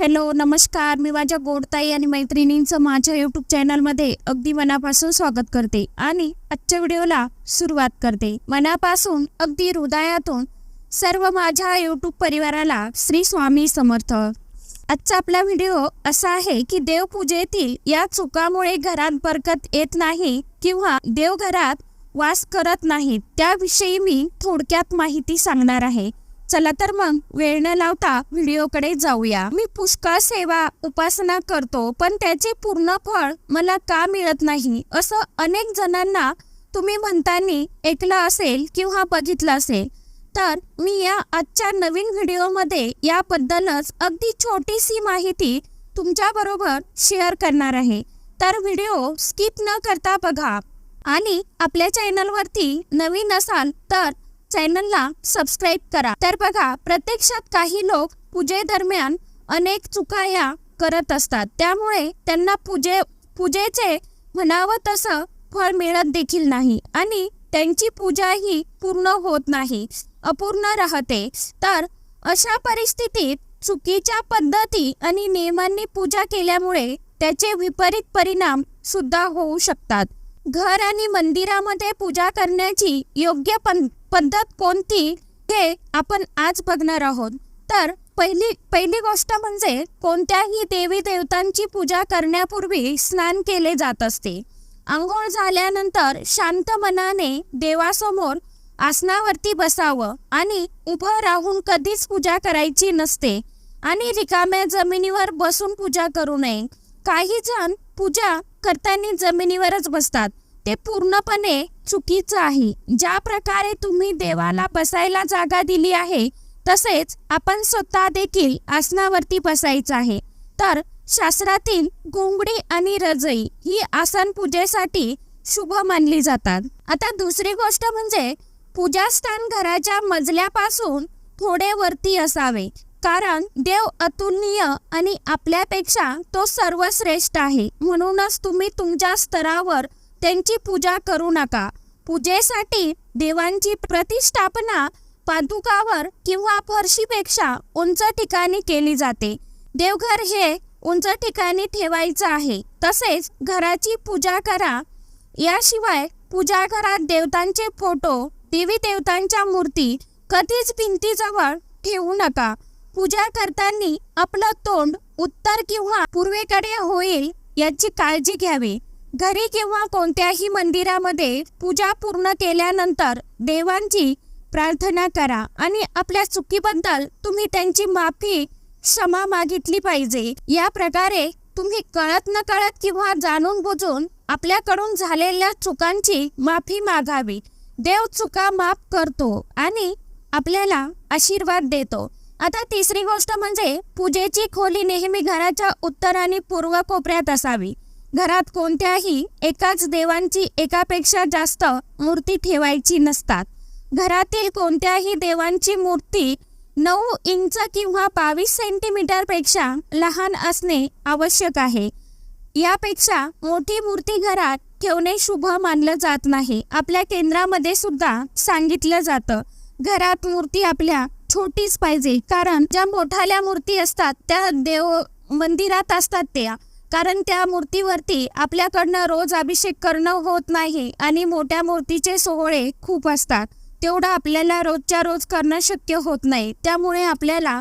Hello नमस्कार. मी माझ्या गोडताई आणि मैत्रिणींचं माझ्या यूट्यूब चॅनलमध्ये अगदी मनापासून स्वागत करते आणि आजच्या व्हिडिओला सुरुवात करते. मनापासून अगदी हृदयातून सर्व माझ्या यूट्यूब परिवाराला श्री स्वामी समर्थ. आजचा आपला व्हिडिओ असा आहे की देवपूजेतील या चुकामुळे घरात बरकत येत नाही किंवा देवघरात वास करत नाहीत त्याविषयी मी थोडक्यात माहिती सांगणार आहे. चला तर मग वेळ न लावता व्हिडिओकडे जाऊया. मी पुष्कळ सेवा उपासना करतो पण त्याचे पूर्ण फळ मला का मिळत नाही? असं अनेक जणांना तुम्ही म्हणताना ऐकलं असेल किंवा बघितलं असेल तर मी या आजच्या नवीन व्हिडिओमध्ये याबद्दलच अगदी छोटीशी माहिती तुमच्याबरोबर शेअर करणार आहे. तर व्हिडिओ स्किप न करता बघा. आणि आपल्या चॅनलवरती नवीन असाल तर चॅनलला सबस्क्राईब करा. तर बघा प्रत्यक्षात काही लोक पूजेदरम्यान अनेक चुका या करत असतात. त्यामुळे त्यांना पूजे पूजेचे म्हणावं तसं फळ मिळत देखील नाही आणि त्यांची पूजा ही पूर्ण होत नाही अपूर्ण राहते. तर अशा परिस्थितीत चुकीच्या पद्धती आणि नियमांनी पूजा केल्यामुळे त्याचे विपरीत परिणाम सुद्धा होऊ शकतात. घर आणि मंदिरामध्ये पूजा करण्याची योग्य पण पद्धत कोणती हे आपण आज बघणार आहोत. तर पहिली पहिली गोष्ट म्हणजे कोणत्याही देवी देवतांची पूजा करण्यापूर्वी स्नान केले जात असते. आंघोळ झाल्यानंतर शांत मनाने देवासमोर आसनावरती बसावं आणि उभं राहून कधीच पूजा करायची नसते. आणि रिकाम्या जमिनीवर बसून पूजा करू नये. काही जण पूजा करताना जमिनीवरच बसतात. ते पूर्णपणे चुकीचं आहे. ज्या प्रकारे तुम्ही देवाला बसायला जागा दिली आहे तसेच आपण स्वतः देखील आसनावरती बसायचं आहे. तर शास्त्रातील घोंगडी आणि रजई ही आसन पूजेसाठी शुभ मानली जातात. आता दुसरी गोष्ट म्हणजे पूजास्थान घराच्या मजल्यापासून थोडे वरती असावे. कारण देव अतुलनीय आणि आपल्यापेक्षा तो सर्वश्रेष्ठ आहे. म्हणूनच तुम्ही तुमच्या स्तरावर त्यांची पूजा करू नका. पूजेसाठी देवांची प्रतिष्ठापना पादुकावर किंवा फरशीपेक्षा उंच ठिकाणी केली जाते. देवघर हे उंच ठिकाणी ठेवायचं आहे. तसेच घराची पूजा करा. याशिवाय पूजा घरात देवतांचे फोटो देवी देवतांच्या मूर्ती कधीच भिंतीजवळ ठेवू नका. पूजा करताना आपलं तोंड उत्तर किंवा पूर्वेकडे होईल याची काळजी घ्यावी. घरी किंवा कोणत्याही मंदिरामध्ये पूजा पूर्ण केल्यानंतर देवांची प्रार्थना करा आणि आपल्या चुकीबद्दल तुम्ही त्यांची माफी क्षमा मागितली पाहिजे. या प्रकारे तुम्ही कळत न कळत किंवा जाणून बुजून आपल्याकडून झालेल्या चुकांची माफी मागावी. देव चुका माफ करतो आणि आपल्याला आशीर्वाद देतो. आता तिसरी गोष्ट म्हणजे पूजेची खोली नेहमी घराच्या उत्तर आणि पूर्व कोपऱ्यात असावी. घरात कोणत्याही एकाच देवांची एकापेक्षा जास्त मूर्ती ठेवायची नसतात. घरातील कोणत्याही देवांची मूर्ती नऊ इंच किंवा बावीस सेंटीमीटरपेक्षा लहान असणे आवश्यक आहे. यापेक्षा मोठी मूर्ती घरात ठेवणे शुभ मानलं जात नाही. आपल्या केंद्रामध्ये सुद्धा सांगितलं जातं. घरात मूर्ती आपल्या छोटीच पाहिजे. कारण ज्या मोठाल्या मूर्ती असतात त्या देव मंदिरात असतात त्या. कारण त्या मूर्तीवरती आपल्याकडनं रोज अभिषेक करणं होत नाही आणि मोठ्या मूर्तीचे सोहळे खूप असतात. तेवढं आपल्याला रोजच्या रोज करणं शक्य होत नाही. त्यामुळे आपल्याला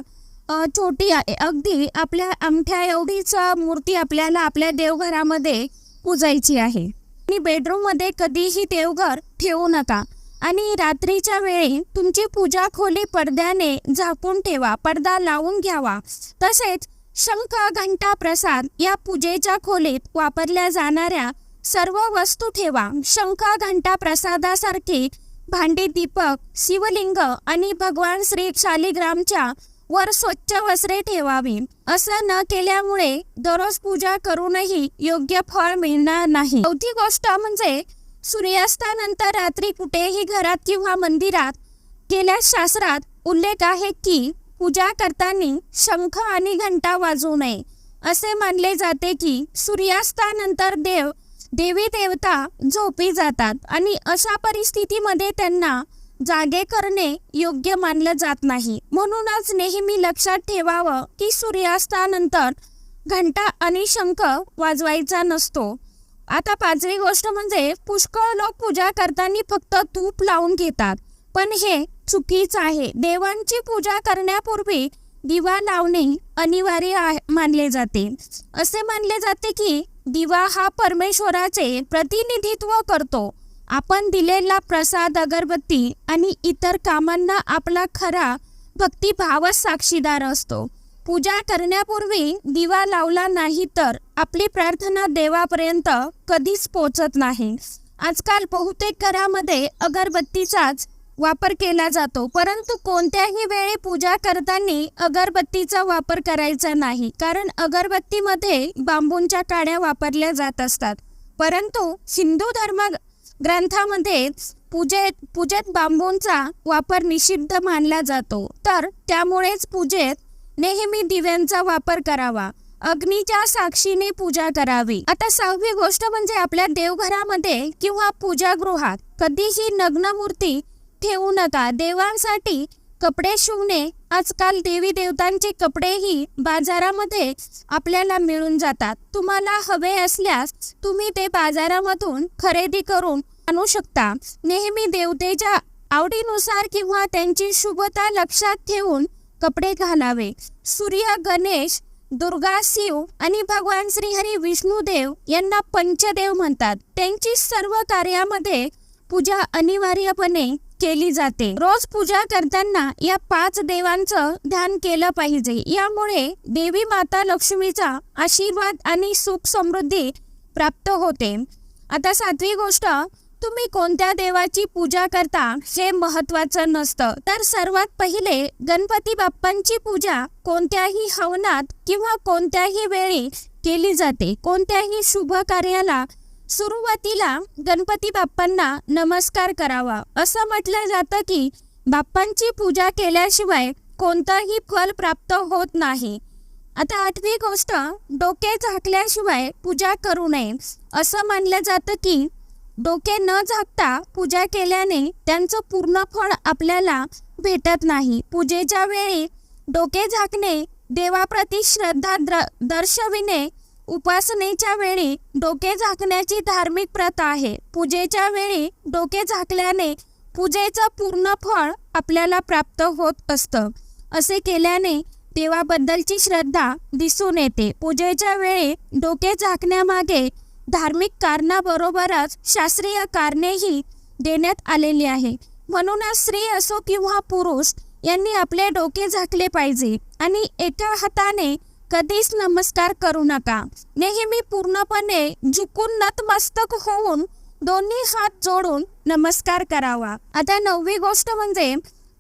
छोटी अगदी आपल्या आमठ्या एवढीच मूर्ती आपल्याला आपल्या देवघरामध्ये पूजायची आहे. आणि बेडरूममध्ये कधीही देवघर ठेवू नका. आणि रात्रीच्या वेळी तुमची पूजा खोली पडद्याने झाकून ठेवा पडदा लावून घ्यावा. तसेच शंख घंटा प्रसाद या पूजेच्या खोलीत वापरल्या जाणाऱ्या सर्व वस्तू ठेवा. शंख घंटा प्रसादासारखे भांडी दीपक शिवलिंग आणि भगवान श्री शालिग्रामच्या वर स्वच्छ वस्त्रे ठेवावी. असं न केल्यामुळे दररोज पूजा करूनही योग्य फळ मिळणार नाही. चौथी गोष्ट म्हणजे सूर्यास्तानंतर रात्री कुठेही घरात किंवा मंदिरात गेल्या शास्त्रात उल्लेख आहे की पूजा करताना शंख आणि घंटा वाजू नये. असे मानले जाते की सूर्यास्तानंतर देव देवी देवता झोपी जातात आणि अशा परिस्थितीमध्ये त्यांना जागे करणे योग्य मानलं जात नाही. म्हणूनच नेहमी लक्षात ठेवावं की सूर्यास्तानंतर घंटा आणि शंख वाजवायचा नसतो. आता पाचवी गोष्ट म्हणजे पुष्कळ लोक पूजा करताना फक्त धूप लावून घेतात. पण हे चुकीच आहे. देवांची पूजा करण्यापूर्वी दिवा लावणे अनिवार्य आहे- मानले जाते. असे मानले जाते की दिवा हा परमेश्वराचे प्रतिनिधित्व करतो. आपण दिलेला प्रसाद अगरबत्ती आणि इतर कामांना आपला खरा भक्तिभावच साक्षीदार असतो. पूजा करण्यापूर्वी दिवा लावला नाही तर आपली प्रार्थना देवापर्यंत कधीच पोचत नाही. आजकाल बहुतेक घरामध्ये अगरबत्तीचाच वापर केला जातो. परंतु कोणत्याही वेळी पूजा करताना अगरबत्तीचा वापर करायचा नाही. कारण अगरबत्तीमध्ये बांबूंच्या काड्या वापरल्या जात असतात. परंतु हिंदू धर्म ग्रंथामध्ये पूजेत पूजेत बांबूंचा वापर निषिद्ध मानला जातो. तर त्यामुळेच पूजेत नेहमी दिव्यांचा वापर करावा. अग्नीच्या साक्षीने पूजा करावी. आता सहावी गोष्ट म्हणजे आपल्या देवघरामध्ये किंवा पूजागृहात कधीही नग्न मूर्ती ठेवू नका देवांसाठी कपडे शिवणे. आजकाल देवी देवतांचे कपडेही बाजारामध्ये आपल्याला मिळून जातात. तुम्हाला हवे असल्यास तुम्ही ते बाजारामधून खरेदी करून आणू शकता. नेहमी देवतेच्या आवडीनुसार किंवा त्यांची शुभता लक्षात ठेवून कपडे घालावे. सूर्य गणेश दुर्गा शिव आणि भगवान श्रीहरी विष्णुदेव यांना पंचदेव म्हणतात. त्यांची सर्व कार्यामध्ये पूजा अनिवार्यपणे केली जाते. रोज पूजा करताना या पाच देवांचं ध्यान केलं पाहिजे. यामुळे देवी माता लक्ष्मीचा आशीर्वाद आणि सुख समृद्धी प्राप्त होते. आता सातवी गोष्ट तुम्ही कोणत्या देवाची पूजा करता हे महत्वाचं नसतं. तर सर्वात पहिले गणपती बाप्पांची पूजा कोणत्याही हवनात किंवा कोणत्याही वेळी केली जाते. कोणत्याही शुभ कार्याला सुरुवातीला गणपती बाप्पांना नमस्कार करावा. असं म्हटलं जातं की बाप्पांची पूजा केल्याशिवाय कोणतंही फल प्राप्त होत नाही. आता आठवी गोष्ट डोके झाकल्याशिवाय पूजा करू नये. असं मानलं जातं की डोके न झाकता पूजा केल्याने त्यांचं पूर्ण फळ आपल्याला भेटत नाही. पूजेच्या वेळी डोके झाकणे देवाप्रती श्रद्धा द्र- दर्शविणे उपासनेच्या वेळी डोके झाकण्याची धार्मिक प्रथा आहे. पूजेच्या वेळी डोके झाकल्याने पूजेचं पूर्ण फळ आपल्याला प्राप्त होत असतं. असे केल्याने देवाबद्दलची श्रद्धा दिसून येते. पूजेच्या वेळी डोके झाकण्यामागे धार्मिक कारणाबरोबरच शास्त्रीय कारणेही देण्यात आलेली आहे. म्हणूनच स्त्री असो किंवा पुरुष यांनी आपले डोके झाकले पाहिजे आणि एका हाताने कधीच नमस्कार करू नका. नेहमी पूर्णपणे झुकून नतमस्तक होऊन दोन्ही हात जोडून नमस्कार करावा. आता नववी गोष्ट म्हणजे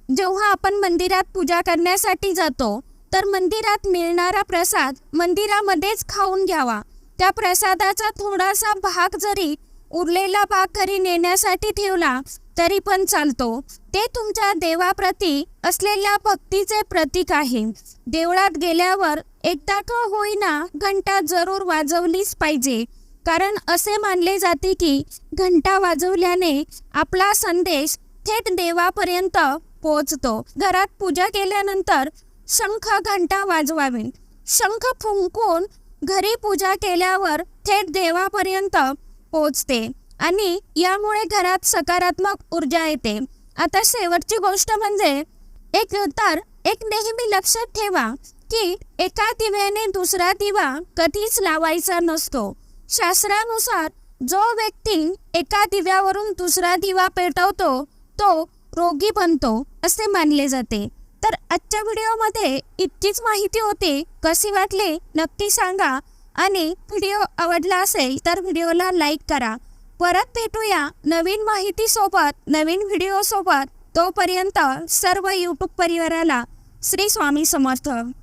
जेव्हा आपण मंदिरात पूजा करण्यासाठी जातो तर मंदिरात मिळणारा प्रसाद मंदिरामध्येच खाऊन घ्यावा. त्या प्रसादाचा थोडासा भाग जरी उरलेला भाग घरी नेण्यासाठी ठेवला तरी पण चालतो. ते तुमच्या देवाप्रती असलेल्या भक्तीचे प्रतीक आहे. देवळात गेल्यावर एकदा का होईना घंटा जरूर वाजवलीच पाहिजे. कारण असे मानले जाते की घंटा वाजवल्याने आपला संदेश थेट देवापर्यंत पोहोचतो. घरात पूजा केल्यानंतर शंख घंटा वाजवावी. शंख फुंकून घरी पूजा केल्यावर थेट देवापर्यंत पोहोचते आणि यामुळे घरात सकारात्मक ऊर्जा येते. आता शेवटची गोष्ट म्हणजे एक तर एक नेहमी लक्षात ठेवा की एका दिव्याने दुसरा दिवा कधीच लावायचा नसतो. शास्त्रानुसार जो व्यक्ती एका दिव्यावरून दुसरा दिवा पेटवतो तो रोगी बनतो असे मानले जाते. तर आजच्या व्हिडिओमध्ये इतकीच माहिती होती. कशी वाटली? नक्की सांगा. आणि व्हिडिओ आवडला असेल तर व्हिडिओला लाईक करा. परत भेटूया नवीन माहिती सोबत नवीन व्हिडिओ सोबत तोपर्यंत सर्व यूट्यूब परिवाराला श्री स्वामी समर्थ.